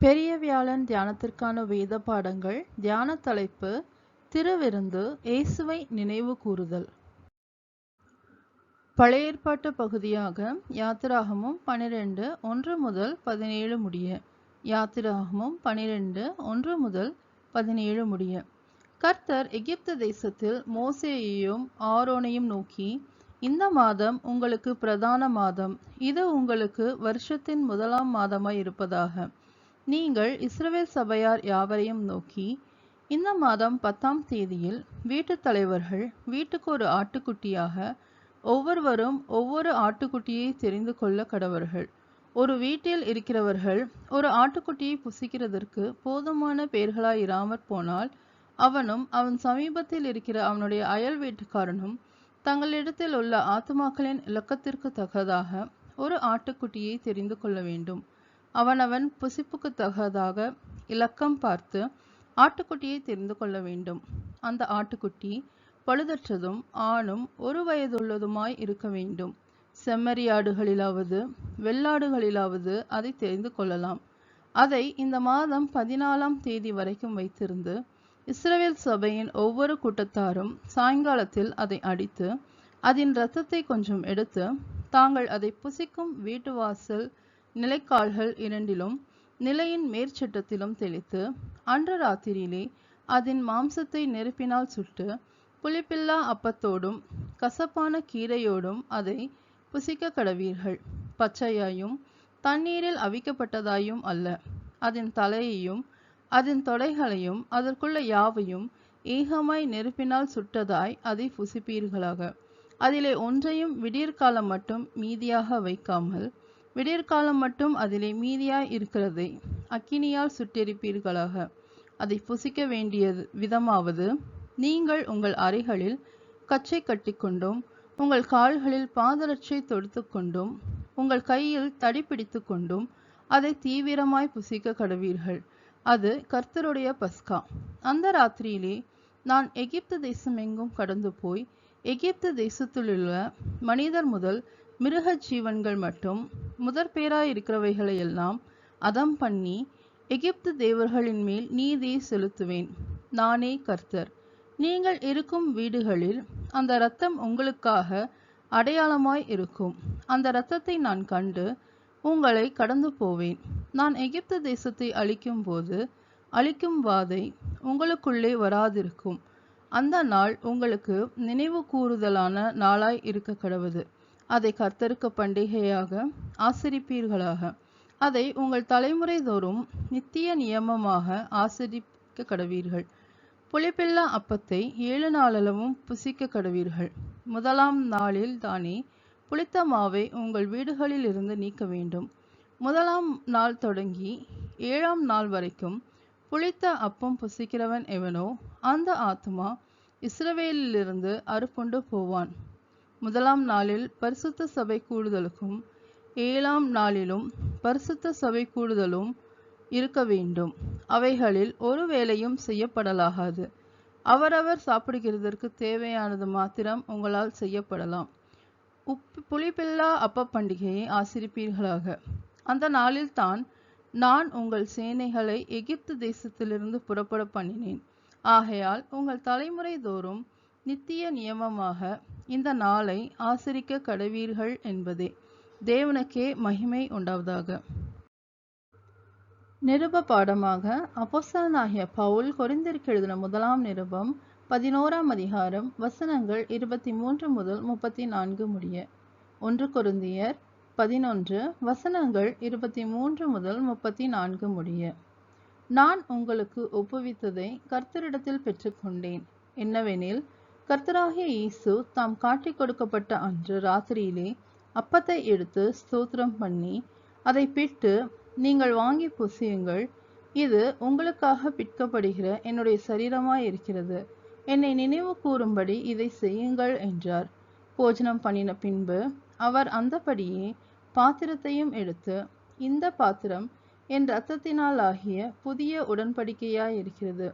பெரிய வியாழன் தியானத்திற்கான வேத பாடங்கள் தியான தலைப்பு திருவிருந்து இயேசுவை நினைவு கூறுதல். பழைய ஏற்பாட்டு பகுதியாக யாத்திராகமும் பனிரெண்டு ஒன்று முதல் பதினேழு முடிய. யாத்திராகமும் பனிரெண்டு ஒன்று முதல் பதினேழு முடிய. கர்த்தர் எகிப்து தேசத்தில் மோசேயையும் ஆரோனையும் நோக்கி இந்த மாதம் உங்களுக்கு பிரதான மாதம். இது உங்களுக்கு வருஷத்தின் முதலாம் மாதமாய் இருப்பதாக. நீங்கள் இஸ்ரவேல் சபையார் யாவரையும் நோக்கி இந்த மாதம் பத்தாம் தேதியில் வீட்டுத் தலைவர்கள் வீட்டுக்கு ஒரு ஆட்டுக்குட்டியாக ஒவ்வொருவரும் ஒவ்வொரு ஆட்டுக்குட்டியை தெரிந்து கொள்ள கடவர்கள். ஒரு வீட்டில் இருக்கிறவர்கள் ஒரு ஆட்டுக்குட்டியை புசிக்கிறதற்கு போதுமான பெயர்களாய் இராமற் போனால் அவனும் அவன் சமீபத்தில் இருக்கிற அவனுடைய அயல் வீட்டுக்காரனும் தங்களிடத்தில் உள்ள ஆத்துமாக்களின் இலக்கத்திற்கு தக்கதாக ஒரு ஆட்டுக்குட்டியை தெரிந்து கொள்ள வேண்டும். அவனவன் புசிப்புக்கு தகதாக இலக்கம் பார்த்து ஆட்டுக்குட்டியை தெரிந்து கொள்ள வேண்டும். அந்த ஆட்டுக்குட்டி பழுதற்றதும் ஆணும் ஒரு வயதுள்ளதுமாய் இருக்க வேண்டும். செம்மறியாடுகளிலாவது வெள்ளாடுகளிலாவது அதை தெரிந்து கொள்ளலாம். அதை இந்த மாதம் பதினாலாம் தேதி வரைக்கும் வைத்திருந்து இஸ்ரேல் சபையின் ஒவ்வொரு கூட்டத்தாரும் சாயங்காலத்தில் அதை அடித்து அதன் இரத்தத்தை கொஞ்சம் எடுத்து தாங்கள் அதை புசிக்கும் வீட்டு வாசல் நிலைக்கால்கள் இரண்டிலும் நிலையின் மேற்சட்டத்திலும் தெளித்து அன்று ராத்திரியிலே அதன் மாம்சத்தை நெருப்பினால் சுட்டு புளிப்பில்லா அப்பத்தோடும் கசப்பான கீரையோடும் அதை புசிக்க கடவீர்கள். பச்சையாயும் தண்ணீரில் அவிக்கப்பட்டதாயும் அல்ல. அதன் தலையையும் அதன் தொடைகளையும் அதற்குள்ள யாவையும் ஏகமாய் நெருப்பினால் சுட்டதாய் அதை புசிப்பீர்களாக. அதிலே ஒன்றையும் விடியற்காலம் மட்டும் மீதியாக வைக்காமல் விடியற்காலம் மட்டும் அதிலே மீதியாய் இருக்கிறதை. அக்கினியால் சுட்டெரிப்பீர்களாக. அதை புசிக்க வேண்டியது விதமாவது நீங்கள் உங்கள் அறைகளில் கச்சை கட்டிக்கொண்டும் உங்கள் கால்களில் பாதரட்சை தொடுத்து கொண்டும் உங்கள் கையில் தடி பிடித்து கொண்டும் அதை தீவிரமாய் புசிக்க கடவீர்கள். அது கர்த்தருடைய பஸ்கா. அந்த ராத்திரியிலே நான் எகிப்து தேசம் எங்கும் கடந்து போய் எகிப்து தேசத்திலுள்ள மனிதர் முதல் மிருக ஜீவன்கள் மட்டும் முதற் பேராயிருக்கிறவைகளை எல்லாம் அதம் பண்ணி எகிப்து தேவர்களின் மேல் நீதியை செலுத்துவேன். நானே கர்த்தர். நீங்கள் இருக்கும் வீடுகளில் அந்த இரத்தம் உங்களுக்காக அடையாளமாய் இருக்கும். அந்த இரத்தத்தை நான் கண்டு உங்களை கடந்து போவேன் நான் எகிப்து தேசத்தை அழிக்கும் போது அழிக்கும் வாதை உங்களுக்குள்ளே வராதிருக்கும். அந்த நாள் உங்களுக்கு நினைவு கூறுதலான நாளாய் இருக்க கடவுது அதை கர்த்தருக்கு பண்டிகையாக ஆசிரிப்பீர்களாக. அதை உங்கள் தலைமுறை தோறும் நித்திய நியமமாக ஆசிரிக்க கடவீர்கள் புளிப்பில்லா அப்பத்தை ஏழு நாளளவும் புசிக்க கடவீர்கள் முதலாம் நாளில் தானே புளித்த மாவை உங்கள் வீடுகளில் இருந்து நீக்க வேண்டும். முதலாம் நாள் தொடங்கி ஏழாம் நாள் வரைக்கும் புளித்த அப்பம் புசிக்கிறவன் எவனோ அந்த ஆத்மா இஸ்ரவேலிலிருந்து அறுப்புண்டு போவான். முதலாம் நாளில் பரிசுத்த சபை கூடுதலுக்கும் ஏழாம் நாளிலும் பரிசுத்த சபை கூடுதலும் இருக்க வேண்டும். அவைகளில் ஒரு வேலையும் செய்யப்படலாகாது. அவரவர் சாப்பிடுகிறதற்கு தேவையானது மாத்திரம் உங்களால் செய்யப்படலாம். உப்பு புளிப்பில்லா அப்ப பண்டிகையை ஆசிரிப்பீர்களாக. அந்த நாளில் தான் நான் உங்கள் சேனைகளை எகிப்து தேசத்திலிருந்து புறப்பட பண்ணினேன். ஆகையால் உங்கள் தலைமுறை தோறும் நித்திய நியமமாக இந்த நாளை ஆசிரிக்க கடவீர்கள் என்பதே. தேவனுக்கே மகிமை உண்டாவதாக. நிருப பாடமாக அப்போஸ்தலனாகிய பவுல் கொரிந்திற்கு எழுதின முதலாம் நிருபம் பதினோராம் அதிகாரம் வசனங்கள் இருபத்தி மூன்று முதல் முப்பத்தி நான்கு முடிய. ஒன்று கொருந்தியர் பதினொன்று வசனங்கள் இருபத்தி மூன்று முதல் முப்பத்தி நான்கு முடிய. நான் உங்களுக்கு ஒப்புவித்ததை கர்த்தரிடத்தில் பெற்றுக்கொண்டேன். என்னவெனில் கர்த்தராகிய இயேசு தாம் காட்டிக் கொடுக்கப்பட்ட அன்று ராத்திரியிலே அப்பத்தை எடுத்து ஸ்தோத்திரம் பண்ணி அதை பிட்டு நீங்கள் வாங்கி புசியுங்கள். இது உங்களுக்காக பிற்கப்படுகிற என்னுடைய சரீரமாய் இருக்கிறது என்னை நினைவு கூறும்படி இதை செய்யுங்கள் என்றார். போஜனம் பண்ணின பின்பு அவர் அந்தபடியே பாத்திரத்தையும் எடுத்து இந்த பாத்திரம் என் இரத்தத்தினால் ஆகிய புதிய உடன்படிக்கையாய் இருக்கிறது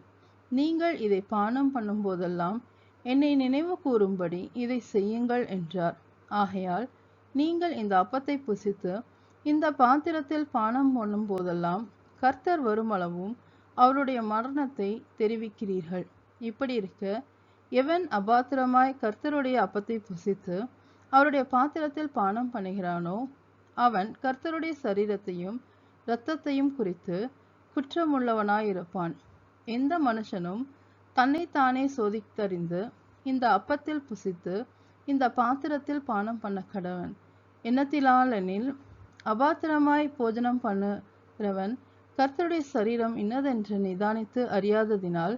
நீங்கள் இதை பானம் பண்ணும் போதெல்லாம் என்னை நினைவு கூறும்படி இதை செய்யுங்கள் என்றார். ஆகையால் நீங்கள் இந்த அப்பத்தை புசித்து இந்த பாத்திரத்தில் பானம் பண்ணும் போதெல்லாம் கர்த்தர் வருமளவும் அவருடைய மரணத்தை தெரிவிக்கிறீர்கள். இப்படி இருக்க எவன் அபாத்திரமாய் கர்த்தருடைய அப்பத்தை புசித்து அவருடைய பாத்திரத்தில் பானம் பண்ணுகிறானோ அவன் கர்த்தருடைய சரீரத்தையும் இரத்தத்தையும் குறித்து குற்றமுள்ளவனாயிருப்பான். எந்த மனுஷனும் தன்னைத்தானே சோதித்தறிந்து இந்த அப்பத்தில் புசித்து இந்த பாத்திரத்தில் பானம் பண்ண கடவன். எண்ணத்திலாலெனில் அபாத்திரமாய் போஜனம் பண்ணுகிறவன் கர்த்தருடைய சரீரம் இன்னதென்று நிதானித்து அறியாததினால்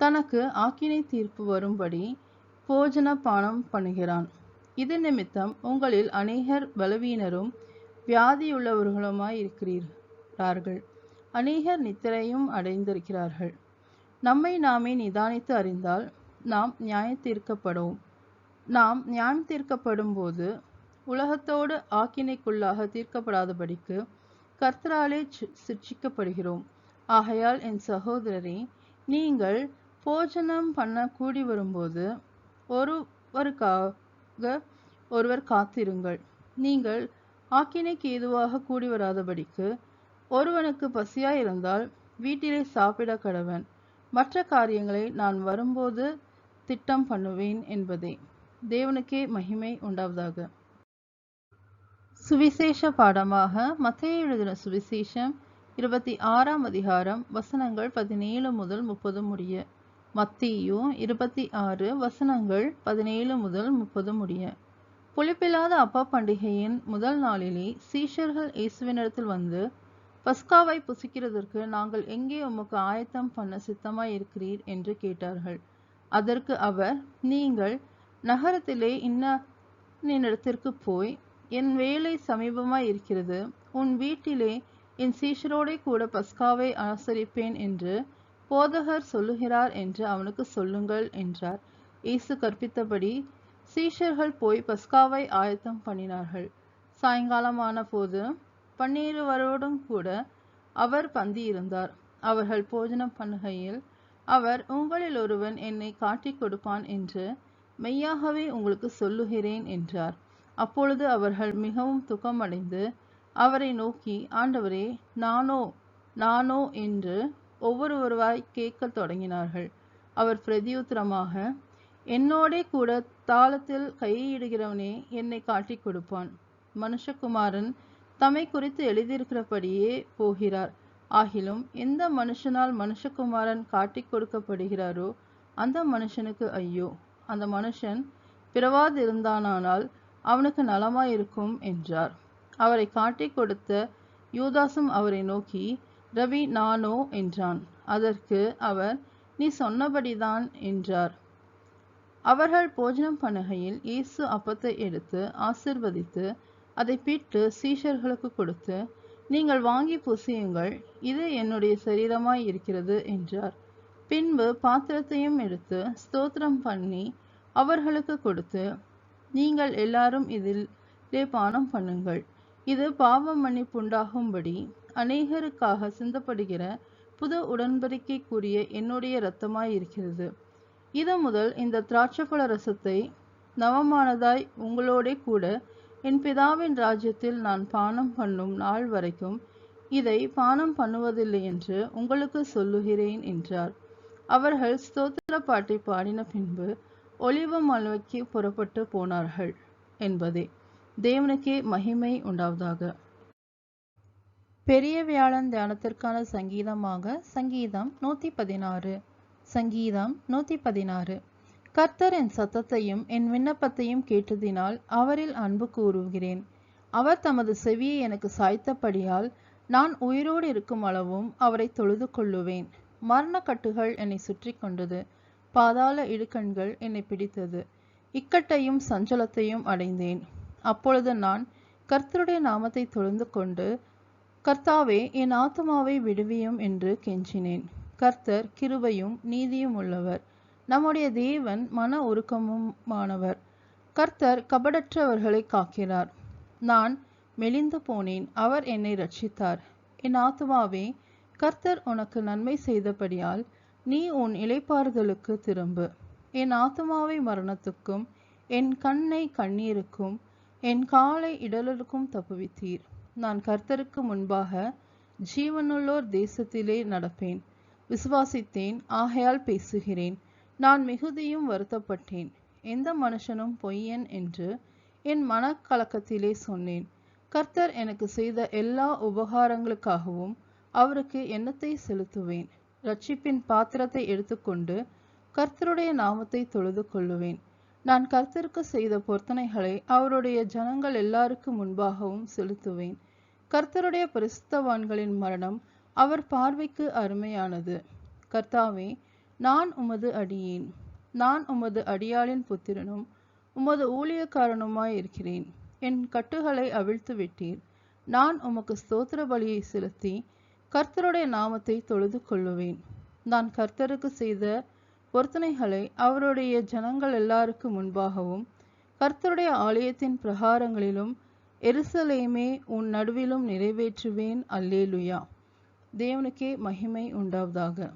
தனக்கு ஆக்கினை தீர்ப்பு வரும்படி போஜன பானம் பண்ணுகிறான். இது நிமித்தம் உங்களில் அநேகர் பலவீனரும் வியாதியுள்ளவர்களுமாய் இருக்கிறீர்கள் அநேகர் நித்திரையும் அடைந்திருக்கிறார்கள். நம்மை நாமே நிதானித்து அறிந்தால் நாம் நியாயம் தீர்க்கப்படும் நாம் நியாயம் தீர்க்கப்படும் போது உலகத்தோடு ஆக்கினைக்குள்ளாக தீர்க்கப்படாதபடிக்கு கர்த்தராலே சி- ஆகையால் என் சகோதரரே நீங்கள் போஜனம் பண்ண கூடி வரும்போது ஒருவருக்காக ஒருவர் காத்திருங்கள். நீங்கள் ஆக்கினைக்கு ஏதுவாக கூடி வராதபடிக்கு ஒருவனுக்கு பசியாயிருந்தால் வீட்டிலே சாப்பிட கடவன். மற்ற காரியங்களை நான் வரும்போது திட்டம் பண்ணுவேன் என்பதே. தேவனுக்கே மகிமை உண்டாவதாக. சுவிசேஷ பாடமாக மத்திய எழுதின சுவிசேஷம் இருபத்தி ஆறாம் அதிகாரம் வசனங்கள் பதினேழு முதல் முப்பது முடிய. மத்தேயு இருபத்தி ஆறு வசனங்கள் பதினேழு முதல் முப்பது முடிய. புளிப்பில்லாத அப்பா பண்டிகையின் முதல் நாளிலே சீஷர்கள் இயேசுவினிடத்தில் வந்து பஸ்காவை புசிக்கிறதற்கு நாங்கள் எங்கே உமக்கு ஆயத்தம் பண்ண சித்தமாய் இருக்கிறீர் என்று கேட்டார்கள். அதற்கு அவர் நீங்கள் நகரத்திலே இன்னிடத்திற்கு போய் என் வேலை சமீபமாய் இருக்கிறது உன் வீட்டிலே என் சீஷரோடே கூட பஸ்காவை ஆசரிப்பேன் என்று போதகர் சொல்லுகிறார் என்று அவனுக்கு சொல்லுங்கள் என்றார். இயேசு கற்பித்தபடி சீஷர்கள் போய் பஸ்காவை ஆயத்தம் பண்ணினார்கள். சாயங்காலமான போது பன்னிருவரோடும் கூட அவர் பந்தியிருந்தார். அவர்கள் போஜனம் பண்ணுகையில் அவர் உங்களில் ஒருவன் என்னை காட்டிக் கொடுப்பான் என்று மெய்யாகவே உங்களுக்கு சொல்லுகிறேன் என்றார். அப்பொழுது அவர்கள் மிகவும் துக்கமடைந்து அவரை நோக்கி ஆண்டவரே நானோ நானோ என்று ஒவ்வொருவருவாய் கேட்கத் தொடங்கினார்கள். அவர் பிரதியுத்தரமாக என்னோடே கூட தாளத்தில் கையிடுகிறவனே என்னை காட்டிக் கொடுப்பான். மனுஷகுமாரன் தம்மை குறித்து எழுதியிருக்கிறபடியே போகிறார். ஆகிலும் எந்த மனுஷனால் மனுஷகுமாரன் காட்டிக் கொடுக்கப்படுகிறாரோ அந்த மனுஷனுக்கு ஐயோ. அந்த மனுஷன் பிறவாதிருந்தானால் அவனுக்கு நலமாயிருக்கும் என்றார். அவரை காட்டிக் கொடுத்த யூதாசும் அவரை நோக்கி ரவி நானோ? என்றான். அதற்கு அவர் நீ சொன்னபடிதான் என்றார். அவர்கள் போஜனம் பண்ணுகையில் இயேசு அப்பத்தை எடுத்து ஆசிர்வதித்து அதை பிட்டு சீஷர்களுக்கு கொடுத்து நீங்கள் வாங்கி புசியுங்கள் இது என்னுடைய சரீரமாய் இருக்கிறது என்றார். பின்பு பாத்திரத்தையும் எடுத்து ஸ்தோத்திரம் பண்ணி அவர்களுக்கு கொடுத்து நீங்கள் எல்லாரும் இதிலே பானம் பண்ணுங்கள். இது பாவ மன்னிப்புண்டாகும்படி அநேகருக்காக சிந்தப்படுகிற புது உடன்படிக்கைக்குரிய என்னுடைய இரத்தமாய் இருக்கிறது இது முதல் இந்த திராட்சைப்பழ ரசத்தை நவமானதாய் உங்களோட கூட என் பிதாவின் ராஜ்யத்தில் நான் பானம் பண்ணும் நாள் வரைக்கும் இதை பானம் பண்ணுவதில்லை என்று உங்களுக்கு சொல்லுகிறேன் என்றார். அவர்கள் ஸ்தோத்திர பாட்டை பாடின பின்பு ஒளிவ மலைக்கு புறப்பட்டு போனார்கள் என்பதே. தேவனுக்கே மகிமை உண்டாவதாக. பெரிய வியாழன் தியானத்திற்கான சங்கீதமாக சங்கீதம் நூத்தி பதினாறு. சங்கீதம் நூத்தி பதினாறு. கர்த்தர் என் சத்தத்தையும் என் விண்ணப்பத்தையும் கேட்டதினால் அவரில் அன்பு கூறுகிறேன். அவர் தமது செவியை எனக்கு சாய்த்தபடியால் நான் உயிரோடு இருக்கும் அளவும் அவரை தொழுது கொள்ளுவேன் மரணக்கட்டுகள் என்னை சுற்றி கொண்டது. பாதாள இடுக்கண்கள் என்னை பிடித்தது. இக்கட்டையும் சஞ்சலத்தையும் அடைந்தேன். அப்பொழுது நான் கர்த்தருடைய நாமத்தை தொழுந்து கொண்டு கர்த்தாவே என் ஆத்துமாவை விடுவியும் என்று கெஞ்சினேன். கர்த்தர் கிருபையும் நீதியும் உள்ளவர். நம்முடைய தேவன் மன உருக்கமுமானவர் கர்த்தர் கபடற்றவர்களை காக்கிறார். நான் மெலிந்து போனேன் அவர் என்னை ரட்சித்தார் என் ஆத்துமாவே கர்த்தர் உனக்கு நன்மை செய்தபடியால் நீ உன் இலைப்பாறுதலுக்கு திரும்பு. என் ஆத்துமாவை மரணத்துக்கும் என் கண்ணை கண்ணீருக்கும் என் காலை இடலுக்கும் தப்புவித்தீர். நான் கர்த்தருக்கு முன்பாக ஜீவனுள்ளோர் தேசத்திலே நடப்பேன். விசுவாசித்தேன் ஆகையால் பேசுகிறேன். நான் மிகுதியும் வருத்தப்பட்டேன். எந்த மனுஷனும் பொய்யன் என்று என் மனக்கலக்கத்திலே சொன்னேன். கர்த்தர் எனக்கு செய்த எல்லா உபகாரங்களுக்காகவும் அவருக்கு எண்ணத்தை செலுத்துவேன். ரட்சிப்பின் பாத்திரத்தை எடுத்துக்கொண்டு கர்த்தருடைய நாமத்தை தொழுது கொள்ளுவேன். நான் கர்த்தருக்கு செய்த பொருத்தனைகளை அவருடைய ஜனங்கள் எல்லாருக்கும் முன்பாகவும் செலுத்துவேன். கர்த்தருடைய பரிசுத்தவான்களின் மரணம் அவர் பார்வைக்கு அருமையானது. கர்த்தாவே நான் உமது அடியேன். நான் உமது அடியாளின் புத்திரனும் உமது ஊழியக்காரனுமாய் இருக்கிறேன். என் கட்டுகளை அவிழ்த்து விட்டீர் நான் உமக்கு ஸ்தோத்திர பலியை செலுத்தி கர்த்தருடைய நாமத்தை தொழுது கொள்ளுவேன் நான் கர்த்தருக்கு செய்த பொருத்தனைகளை அவருடைய ஜனங்கள் எல்லாருக்கும் முன்பாகவும் கர்த்தருடைய ஆலயத்தின் பிரகாரங்களிலும் எருசலேமே உன் நடுவிலும் நிறைவேற்றுவேன். அல்லேலுயா. தேவனுக்கே மகிமை உண்டாவதாக.